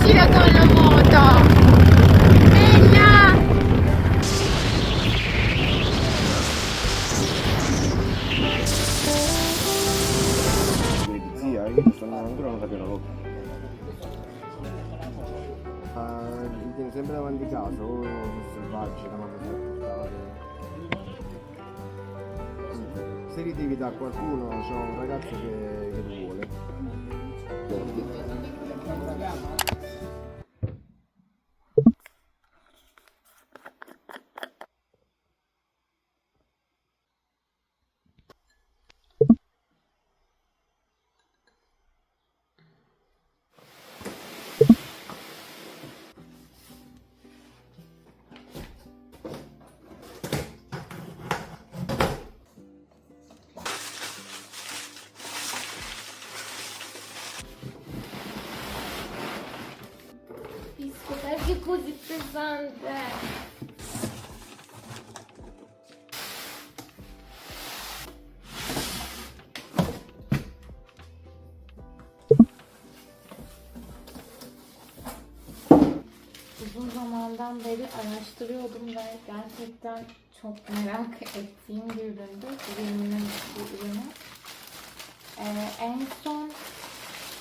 uscire con la moto! Sveglia! Vedi zia, eh? io sono ancora non sapevo la ah, rotta. Mi tiene sempre davanti casa, o selvaggi, come così portava. Se li devi da qualcuno, c'è un ragazzo che così pesante? Uzun zamandan beri araştırıyordum ve gerçekten çok merak ettiğim bir üründü. Ürünün bu ürünü. Ee, en son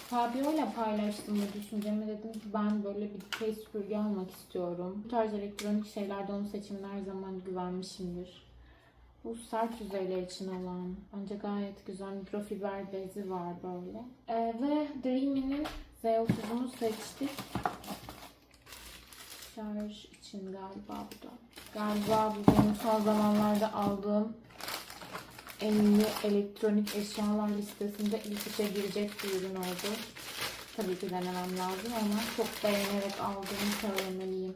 Fabio ile paylaştım bu düşüncemi. Dedim ki ben böyle bir case süpürge almak istiyorum. Bu tarz elektronik şeylerde onun seçimine her zaman güvenmişimdir. Bu sert yüzeyler için olan ancak gayet güzel mikrofiber bezi var böyle. Ee, ve Dreamy'nin Z30'unu seçtik. Şarj için galiba bu da. Galiba bu benim son zamanlarda aldığım en iyi elektronik eşyalar listesinde ilk üçe girecek bir ürün oldu. Tabii ki denemem lazım ama çok beğenerek aldığımı söylemeliyim.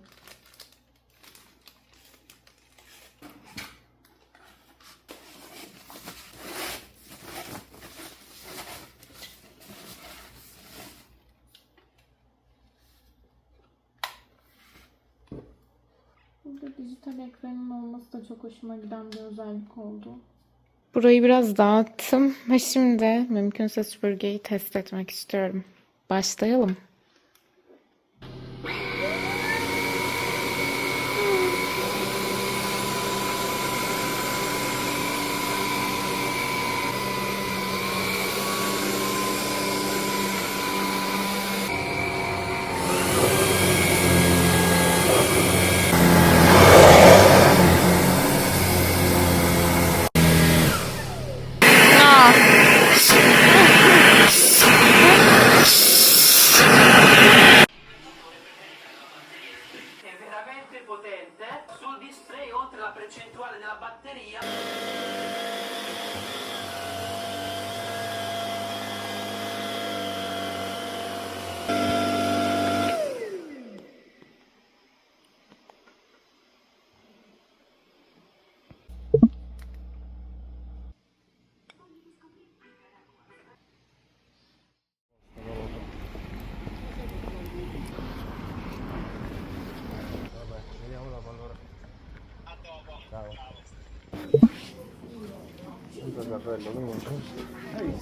Burada dijital ekranın olması da çok hoşuma giden bir özellik oldu. Burayı biraz dağıttım ve şimdi mümkünse süpürgeyi test etmek istiyorum. Başlayalım.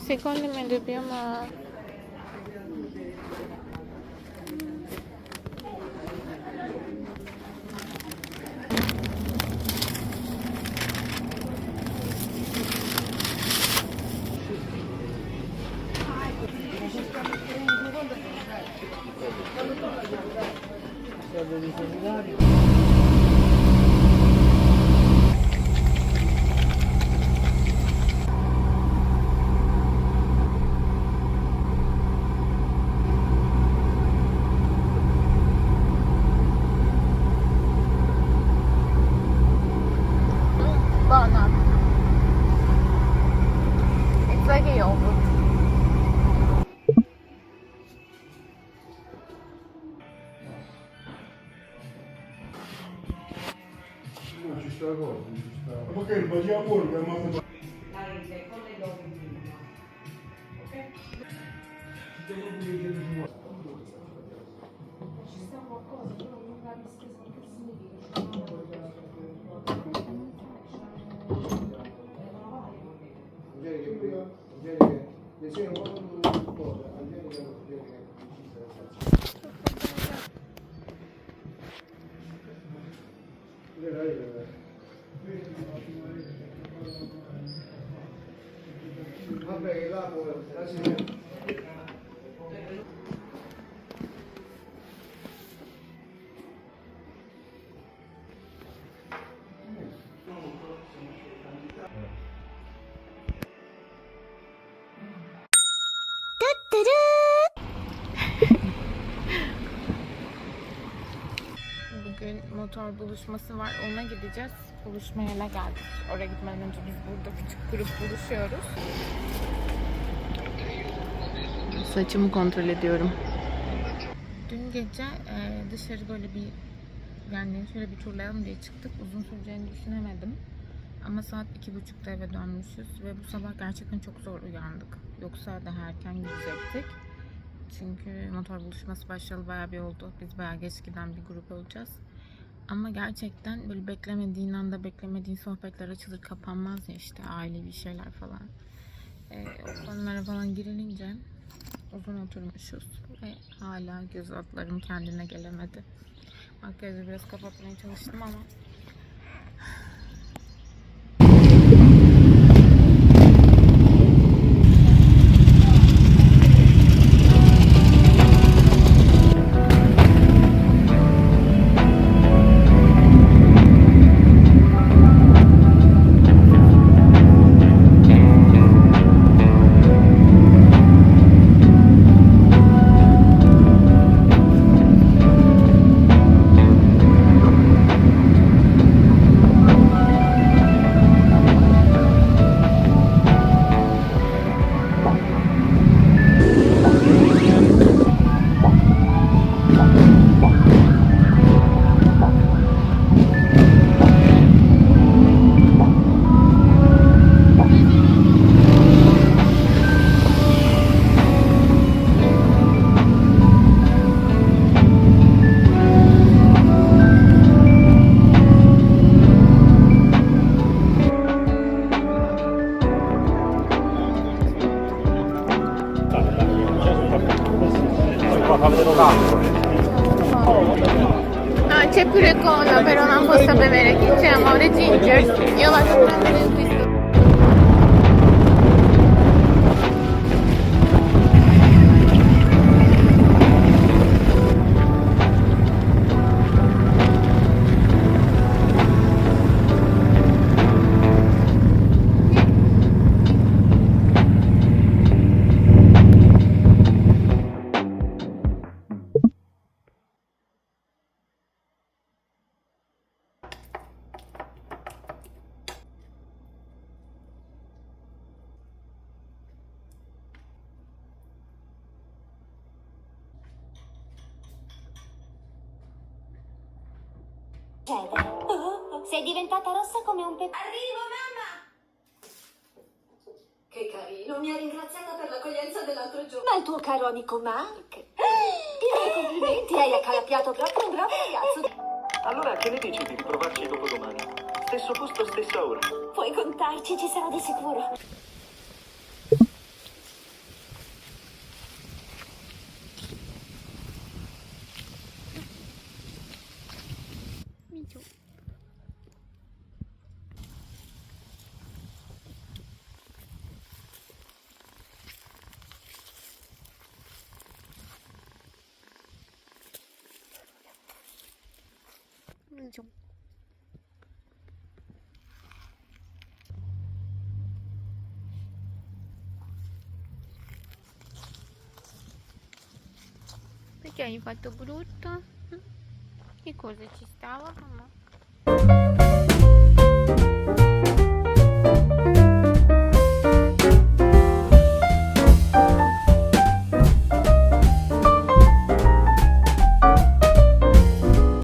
Secondo me dobbiamo... 他没拉过，他现在。Motor buluşması var. Ona gideceğiz. Buluşmaya ne geldik? Oraya gitmeden önce biz burada küçük grup buluşuyoruz. Saçımı kontrol ediyorum. Dün gece e, dışarı böyle bir yani şöyle bir turlayalım diye çıktık. Uzun süreceğini düşünemedim. Ama saat iki buçukta eve dönmüşüz ve bu sabah gerçekten çok zor uyandık. Yoksa daha erken gidecektik. Çünkü motor buluşması başlayalı bayağı bir oldu. Biz bayağı geç giden bir grup olacağız. Ama gerçekten böyle beklemediğin anda beklemediğin sohbetler açılır kapanmaz ya işte ailevi şeyler falan. Ee, o konulara falan girilince uzun oturmuşuz ve hala göz altlarım kendine gelemedi. Makyajı biraz kapatmaya çalıştım ama succede? Oh, sei diventata rossa come un pepe. Arrivo, mamma! Che carino, mi ha ringraziata per l'accoglienza dell'altro giorno. Ma il tuo caro amico Mark. Ti miei complimenti, hai accalappiato proprio un bravo ragazzo. Allora che ne dici di riprovarci dopodomani? Stesso posto, stessa ora. Puoi contarci, ci sarò di sicuro. Perché hai fatto brutto? Che cosa ci stava, mamma?